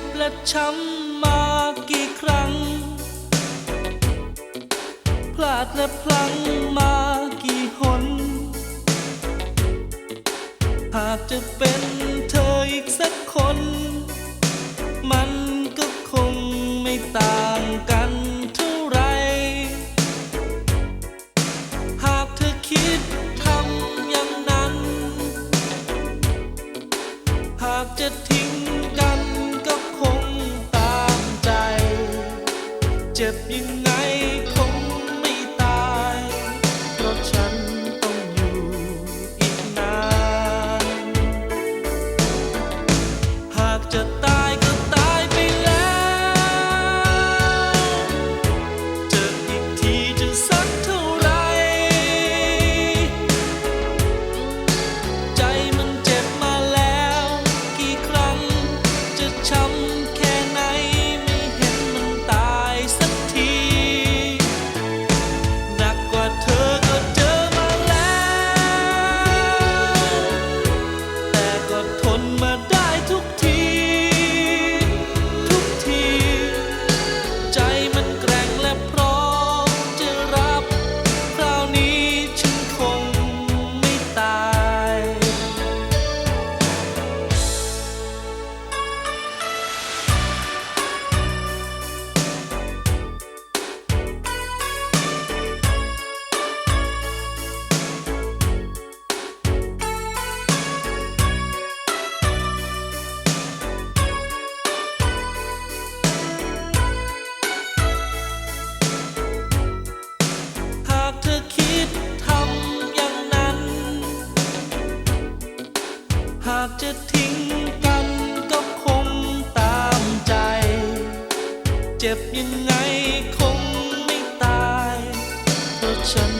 บและช้ำมากี่ครั้ง พลาดและพลั้งมากี่หน หากจะเป็นเธออีกสักคน มันก็คงไม่ตาย เจ็บยังไง ทิ้งกันก็คงตามใจ เจ็บยังไงคงไม่ตาย เพราะฉัน